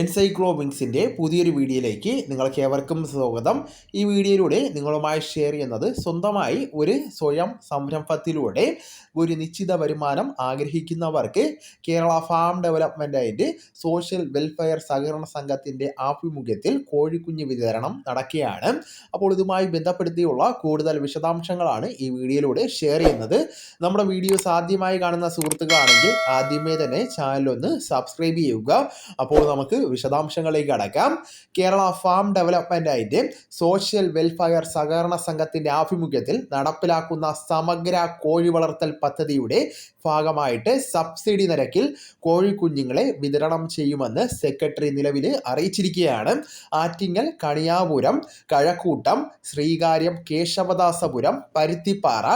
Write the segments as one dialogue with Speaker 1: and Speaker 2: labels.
Speaker 1: എൻസൈക്ലോബിങ്സിന്റെ പുതിയൊരു വീഡിയോയിലേക്ക് നിങ്ങൾക്ക് ഏവർക്കും സ്വാഗതം. ഈ വീഡിയോയിലൂടെ നിങ്ങളുമായി ഷെയർ ചെയ്യുന്നത് സ്വന്തമായി ഒരു സ്വയം സംരംഭത്തിലൂടെ ഒരു നിശ്ചിത വരുമാനം ആഗ്രഹിക്കുന്നവർക്ക് Kerala farm development and social welfare സഹകരണ സംഘത്തിന്റെ ആഭിമുഖ്യത്തിൽ കോഴിക്കുഞ്ഞ് വിതരണം നടക്കുകയാണ്. അപ്പോൾ ഇതുമായി ബന്ധപ്പെടുത്തിയുള്ള കൂടുതൽ വിശദാംശങ്ങളാണ് ഈ വീഡിയോയിലൂടെ ഷെയർ ചെയ്യുന്നത്. നമ്മുടെ വീഡിയോസ് ആദ്യമായി കാണുന്ന സുഹൃത്തുക്കളാണെങ്കിൽ ആദ്യമേ തന്നെ ചാനലൊന്ന് സബ്സ്ക്രൈബ് ചെയ്യുക. അപ്പോൾ നമുക്ക് വിശദാംശങ്ങളിലേക്ക് അടക്കാം കേരള ഫാം ഡെവലപ്മെന്റ് ആയിട്ട് സോഷ്യൽ വെൽഫെയർ സഹകരണ സംഘത്തിന്റെ ആഭിമുഖ്യത്തിൽ നടപ്പിലാക്കുന്ന സമഗ്ര കോഴി വളർത്തൽ പദ്ധതിയുടെ ഭാഗമായിട്ട് സബ്സിഡി നിരക്കിൽ കോഴിക്കുഞ്ഞുങ്ങളെ വിതരണം ചെയ്യുമെന്ന് സെക്രട്ടറി നിലവിൽ അറിയിച്ചിരിക്കുകയാണ്. ആറ്റിങ്ങൽ കണിയാപുരം കഴക്കൂട്ടം ശ്രീകാര്യം കേശവദാസപുരം പരുത്തിപ്പാറ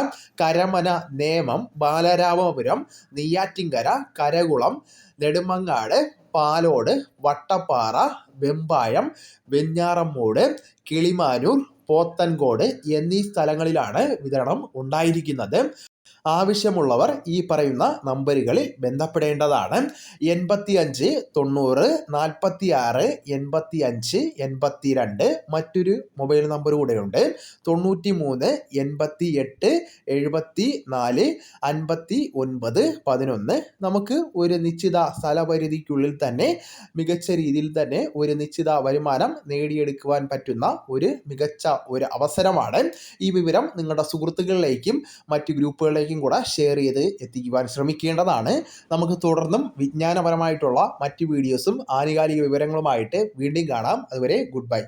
Speaker 1: കരമന നേമം ബാലരാമപുരം നെയ്യാറ്റിങ്കര കരകുളം നെടുമങ്ങാട് പാലോട് വട്ടപ്പാറ വെമ്പായം വെഞ്ഞാറമ്മൂട് കിളിമാനൂർ പോത്തൻകോട് എന്നീ സ്ഥലങ്ങളിലാണ് വിതരണം ഉണ്ടായിരിക്കുന്നത്. ആവശ്യമുള്ളവർ ഈ പറയുന്ന നമ്പറുകളിൽ ബന്ധപ്പെടേണ്ടതാണ്. എൺപത്തി അഞ്ച് തൊണ്ണൂറ് നാൽപ്പത്തി ആറ് എൺപത്തി അഞ്ച് എൺപത്തി രണ്ട് മറ്റൊരു മൊബൈൽ നമ്പർ കൂടെയുണ്ട്. തൊണ്ണൂറ്റി മൂന്ന് എൺപത്തി എട്ട് എഴുപത്തി നാല് അൻപത്തി ഒൻപത് പതിനൊന്ന്. നമുക്ക് ഒരു നിശ്ചിത സ്ഥലപരിധിക്കുള്ളിൽ തന്നെ മികച്ച രീതിയിൽ തന്നെ ഒരു നിശ്ചിത വരുമാനം നേടിയെടുക്കുവാൻ പറ്റുന്ന ഒരു മികച്ച ഒരു അവസരമാണ്. ഈ വിവരം നിങ്ങളുടെ സുഹൃത്തുക്കളിലേക്കും മറ്റ് ഗ്രൂപ്പുകളിലേക്കും കൂടെ ഷെയർ ചെയ്ത് എത്തിക്കുവാൻ ശ്രമിക്കേണ്ടതാണ്. നമുക്ക് തുടർന്നും വിജ്ഞാനപരമായിട്ടുള്ള മറ്റ് വീഡിയോസും ആനുകാലിക വിവരങ്ങളുമായിട്ട് വീണ്ടും കാണാം. അതുവരെ ഗുഡ് ബൈ